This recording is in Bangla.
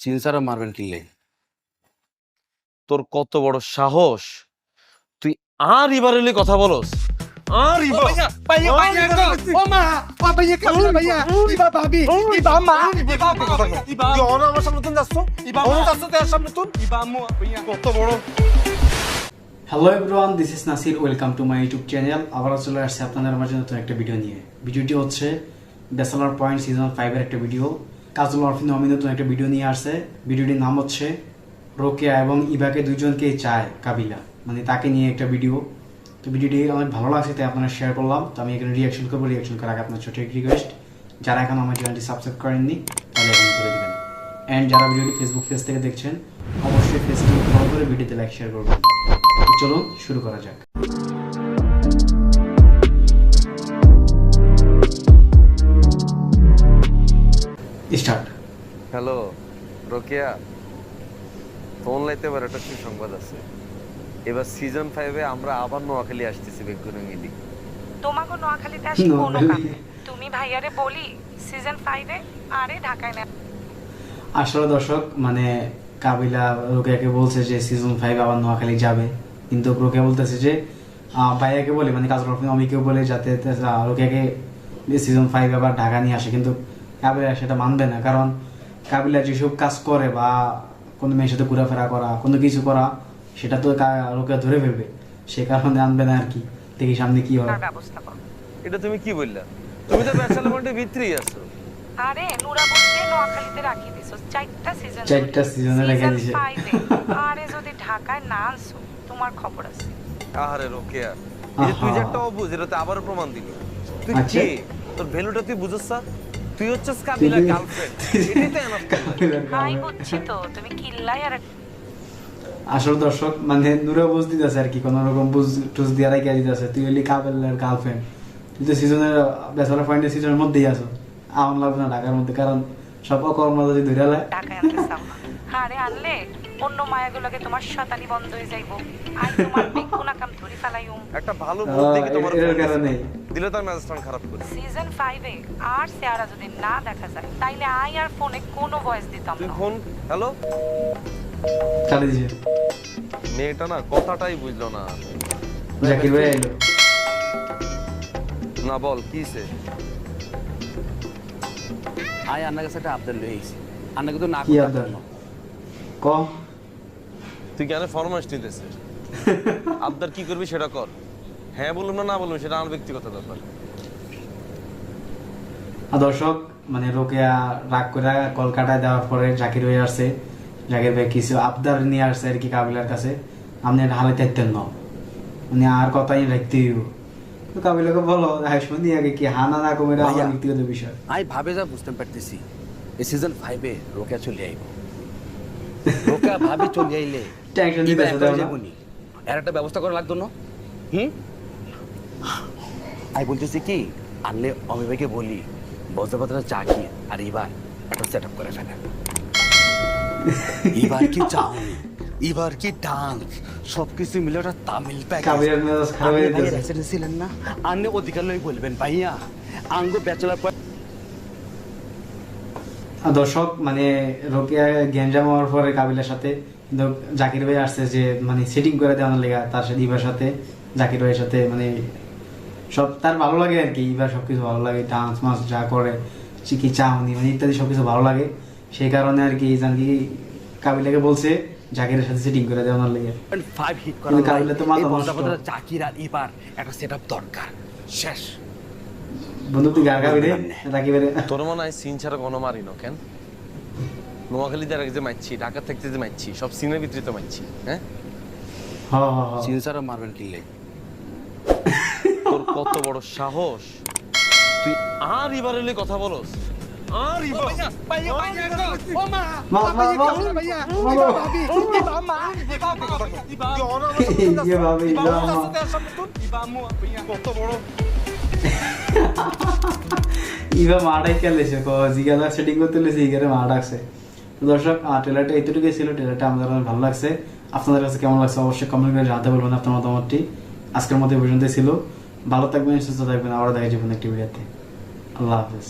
সিনসারা মারবেন কিনলে তোর কত বড় সাহস? তুই আর এবার এলে কথা বলস। আর আমার সামনে যাচ্ছ? যাচ্ছ সামনে. কত বড়? Hello everyone this is Nasir welcome to my YouTube channel আবারও চলে আসছে আপনাদের আমার জন্য নতুন একটা ভিডিও নিয়ে। ভিডিওটি হচ্ছে ব্যাচেলার পয়েন্ট সিজন ফাইভের একটা ভিডিও কাজল অরফিন অমি নতুন একটা ভিডিও নিয়ে আসছে। ভিডিওটির নাম হচ্ছে রোকেয়া এবং ইভাকে দুজনকে চায় কাবিলা। মানে তাকে নিয়ে একটা ভিডিও তো ভিডিওটি অনেক ভালো লাগছে, তাই আপনারা শেয়ার করলাম। তো আমি এখানে রিয়াকশন করব। রিয়াকশন করার আগে আপনার ছোট একটি রিকোয়েস্ট যারা এখন আমার চ্যানেলটি সাবস্ক্রাইব করেননি, তাহলে এখন করে দেবেন। অ্যান্ড যারা ভিডিওটি ফেসবুক পেজ থেকে দেখছেন, অবশ্যই ফেসবুক ফলো করে ভিডিওতে লাইক শেয়ার করবেন। চলুন, শুরু করা যাক। হ্যালো রোকেয়া। ফোন লাইতে এবার একটা সুসংবাদ আছে। এবার সিজন ফাইভে আমরা আবার নোয়াখালী আসতেছি বেগুনে মিলি। তোমাকে নোয়াখালীতে আসি কোনো? কামে তুমি ভাইয়ারে বলি সিজন ফাইভে আরে ঢাকায় না। আসলে দর্শক মানে কাবিলা রোকেয়াকে বলছে যে সিজন ফাইভ আবার নোয়াখালী যাবে। কিন্তু রোকেয়া বলতেছে যে ভাইয়াকে বলে মানে কাজল রফিন অমিকেও বলে যাতে রোকেয়াকে সিজন ফাইভ আবার ঢাকা নিয়ে আসে। কিন্তু কাবিলা সেটা মানবে না। কারণ কাবিলা যেসব কাজ করে বা কোনো মেয়ের সাথে ঘোরাফেরা করা কোনো কিছু করা সেটা তো কা- রোকেয়া ধরে ফেলবে। সে কারণে আনবে না আর কি। দেখি সামনে কি করো। এটা তুমি কি বললা? তুমি তো ব্যাচেলার পয়েন্টের ভিতরেই আছো। আরে নুরা বলতে নোয়াখালীতে রাখি দিছো। চারটা সিজন চারটা এ রেখে দিছে। আরে যদি ঢাকায় না আনছো তোমার খবর আছে। আহারে রোকেয়া। এই যে তুই যে একটা অবুঝ এটা তো আবার প্রমাণ দিল। তুই আচ্ছা। কে? তোর ভ্যালুটা তুই বুঝছ স্যার। তুই হচ্ছিস কাবিলার গার্লফ্রেন্ড এটাই তো। হাই বুঝছি তো তুমি কিল্লাই আর আসল দর্শক মানে নুরে বুঝ দিতেছে আর কি কোন রকম বুঝ টুজ দিয়ে রাখিয়া দিতেছে। তুই হলি কাবিলার গার্লফ্রেন্ড তুই তো সিজনের বেচারা পয়েন্টের সিজনের মধ্যেই আছো। আমার লাগবে না ঢাকার মধ্যে কারণ সব অকর্ম যদি ধরে লে ঢাকায় আনতে চাও না। আরে আনলে? অন্য মায়াগুলোকে তোমার শতানি বন্ধ হয়ে যাইবো। আর তোমার কাম ধরি ফেলাইউম একটা ভালো দেখে তোমার এর কারণে। দিলে তার মেজাজটা খারাপ করে। সিজন ফাইভে আর চেহারা যদি না দেখা যায় তাইলে আই আর ফোনে কোনো ভয়েস দিতাম না। ফোন হ্যালো চালে দিছে। মেয়েটা না কথাটাই বুঝলো না। জাকির ভাই আইলো না বল কিসে আয় আন্নার কাছে একটা লয়ে আইছি। আন্না কিন্তু না কি? পারল। ক? তুই কেন ফরমাস নিতেছে আবদার কি করবি সেটা কর। হ্যাঁ বলুন না না বলুন সেটা আমার ব্যক্তিগত ব্যাপার। আর দর্শক মানে রোকেয়া রাগ করে কলকাতায় দেওয়ার পরে জাকির হয়ে আসছে। জাকির ভাই কিছু আবদার নিয়ে আসছে আর কি কাবিলার কাছে। আপনি এটা হালে তেতেন ন। মানে আর কথাই রাখতে হইব। তো কাবিলাকে বলো শুনি আগে কি হানা না কমে আমার ব্যক্তিগত বিষয়। আমি ভাবে যা বুঝতে পারতেছি। এই সিজন ফাইভে রোকেয়া চলে আইব। রোকেয়া ভাবে চলে আইলে Tension এবার দিতেছে না? এর একটা ব্যবস্থা করা লাগতো না? হুম? আমি বলতেছি কি আনলে অমিবাইকে বলি বজ্রপাতটা চাকি আর এবার একটা সেট আপ করে ফেলে এবার কি চাও এবার কি ডান্স সবকিছু মিলে একটা তামিল প্যাকেজ ছিলেন না? আপনি অধিকার লই বলবেন ভাইয়া আঙ্গ ব্যাচেলার দর্শক মানে রোকেয়া গ্যাঞ্জাম হওয়ার পরে কাবিলার সাথে জাকির ভাই আসছে যে মানে সেটিং করে দেওয়ার লেগা তার সাথে ইবার সাথে জাকির ভাইয়ের সাথে মানে সব তার ভালো লাগে আর কি ইবার সবকিছু ভালো লাগে ডান্স মাস যা করে চিকি চাউনি মানে ইত্যাদি সবকিছু ভালো লাগে। সেই কারণে আর কি জান কি কাবিলাকে বলছে জাকিরের সাথে সেটিং করে দেওয়ার লেগে। ফাইভ হিট করা কাবিলা তো মাথা। চাকির আর এবার একটা সেট দরকার। শেষ। বন্ধু তুই গার গাবি রে রাখি বেরে তোর মনে হয় সিন ছাড়া কোনো মারি না কেন নোয়াখালীতে আগে যে মারছি ঢাকা থাকতে যে মারছি সব সিনের ভিতরে তো মারছি হ্যাঁ হ হ হ সিনসারা মারবেন কিনলে তোর কত বড় সাহস তুই আর এবার কথা বলস আর এবার Vaya, vaya, go. Oma, Ma- oh, ma- vaya, ma- kabila, vaya. ma- Iba, ma- babi. Iba, ma. Iba, ma. Iba, তুই অন আমার সামনে তুই যাচ্ছ ইয়ে ভাবে, ইবা ইবা মা। ইভা মা ডাইকে লেছে জিগালা সেটিং করতে লেছে ইগারে দর্শক ট্রেলারটা ছিল ট্রেলারটা আমাদের অনেক ভালো লাগছে। আপনাদের কাছে কেমন লাগছে অবশ্যই কমেন্ট করে জানাতে বলবেন আপনার মতামতটি। আজকের মতো এই পর্যন্তই ছিল। ভালো থাকবেন, সুস্থ থাকবেন আবার দেখা যাবেন একটি ভিডিওতে আল্লাহ হাফেজ।